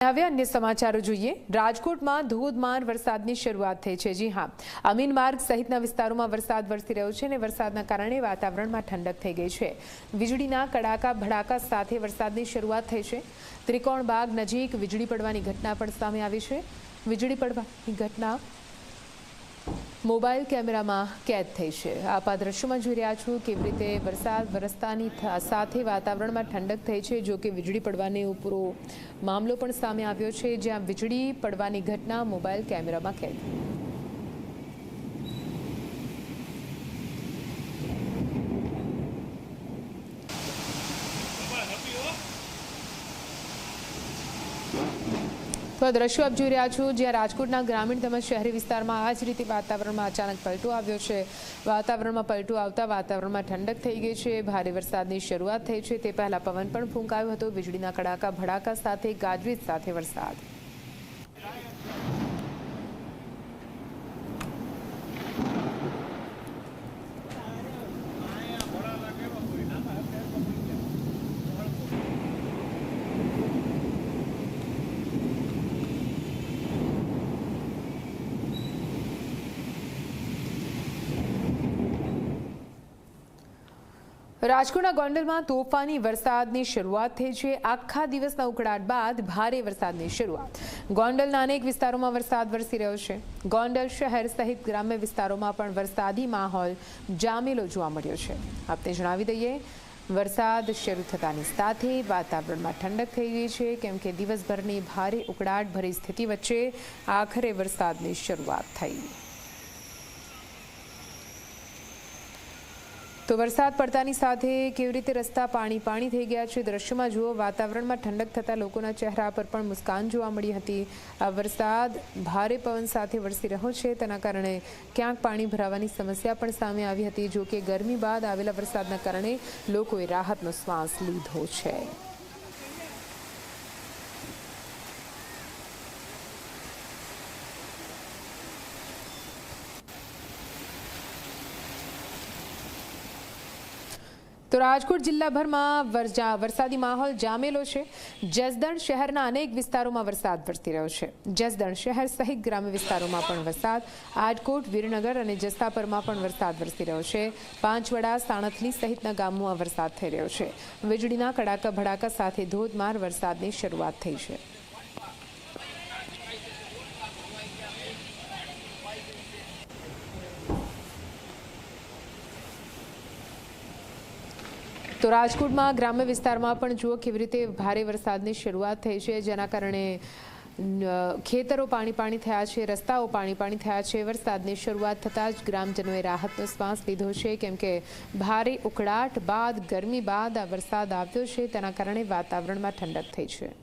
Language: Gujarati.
હવે અન્ય સમાચારો જોઈએ. રાજકોટમાં ધોધમાર વરસાદની શરૂઆત થઈ છે. જી હા. અમીન માર્ગ સહિતના વિસ્તારોમાં વરસાદ વરસી રહ્યો છે અને વરસાદના કારણે વાતાવરણમાં ઠંડક થઈ ગઈ છે. વીજળીના કડાકા ભડાકા સાથે વરસાદની શરૂઆત થઈ છે. ત્રિકોણબાગ નજીક વીજળી પડવાની ઘટના પણ સામે આવી છે. વીજળી પડવાની ઘટના મોબાઈલ કેમેરામાં કેદ થઈ છે. આપ આ દ્રશ્યોમાં જોઈ રહ્યા છો કેવી રીતે વરસાદ, વરસતાની સાથે વાતાવરણમાં ઠંડક થઈ છે, જો કે વીજળી પડવાની ઉપરો મામલો પણ સામે આવ્યો છે, જ્યાં વીજળી પડવાની ઘટના મોબાઈલ કેમેરામાં કેદ. તો આ દ્રશ્યો આપ જોઈ રહ્યા છો, જ્યાં રાજકોટના ગ્રામીણ તેમજ શહેરી વિસ્તારમાં આ જ રીતે વાતાવરણમાં અચાનક પલટો આવ્યો છે. વાતાવરણમાં પલટો આવતા વાતાવરણમાં ઠંડક થઈ ગઈ છે, ભારે વરસાદની શરૂઆત થઈ છે. તે પહેલા પવન પણ ફૂંકાયો હતો, વીજળીના કડાકા, ભડાકા સાથે, ગાજવીજ સાથે વરસાદ. રાજકોટના ગોંડલમાં તોફાની વરસાદની શરૂઆત થઈ છે. આખા દિવસના ઉકળાટ બાદ ભારે વરસાદની શરૂઆત. ગોંડલના અનેક વિસ્તારોમાં વરસાદ વરસી રહ્યો છે. ગોંડલ શહેર સહિત ગ્રામ્ય વિસ્તારોમાં પણ વરસાદી માહોલ જામેલો જોવા મળ્યો છે. આપને જણાવી દઈએ, વરસાદ શરૂ થતાની સાથે વાતાવરણમાં ઠંડક થઈ ગઈ છે, કેમ કે દિવસભરની ભારે ઉકળાટ ભરી સ્થિતિ વચ્ચે આખરે વરસાદની શરૂઆત થઈ. તો વરસાદ પડતાની સાથે કેવી રીતે રસ્તા પાણી પાણી થઈ ગયા છે? દ્રશ્યમાં જુઓ, વાતાવરણમાં ઠંડક થતાં લોકોના ચહેરા પર પણ મુસ્કાન જોવા મળી હતી. આ વરસાદ ભારે પવન સાથે વરસી રહ્યો છે. તેના કારણે ક્યાંક પાણી ભરાવાની સમસ્યા પણ સામે આવી હતી. જો કે ગરમી બાદ આવેલા વરસાદના કારણે લોકોએ રાહતનો શ્વાસ લીધો છે. તો રાજકોટ જિલ્લાભરમાં વરસાદી માહોલ જામેલો છે. જસદણ શહેરના અનેક વિસ્તારોમાં વરસાદ વરસી રહ્યો છે. જસદણ શહેર સહિત ગ્રામ્ય વિસ્તારોમાં પણ વરસાદ. આજકોટ, વીરનગર અને જસ્તાપરમાં પણ વરસાદ વરસી રહ્યો છે. પાંચવડા, સાણથલી સહિતના ગામોમાં વરસાદ થઈ રહ્યો છે. વીજળીના કડાકા ભડાકા સાથે ધોધમાર વરસાદની શરૂઆત થઈ છે. તો રાજકોટમાં ગ્રામ્ય વિસ્તારમાં પણ જુઓ કેવી રીતે ભારે વરસાદની શરૂઆત થઈ છે, જેના કારણે ખેતરો પાણી પાણી થયા છે, રસ્તાઓ પાણી પાણી થયા છે, વરસાદની શરૂઆત થતાં જ ગ્રામજનોએ રાહતનો શ્વાસ લીધો છે, કેમ કે ભારે ઉકળાટ બાદ, ગરમી બાદ આ વરસાદ આવ્યો છે, તેના કારણે વાતાવરણમાં ઠંડક થઈ છે.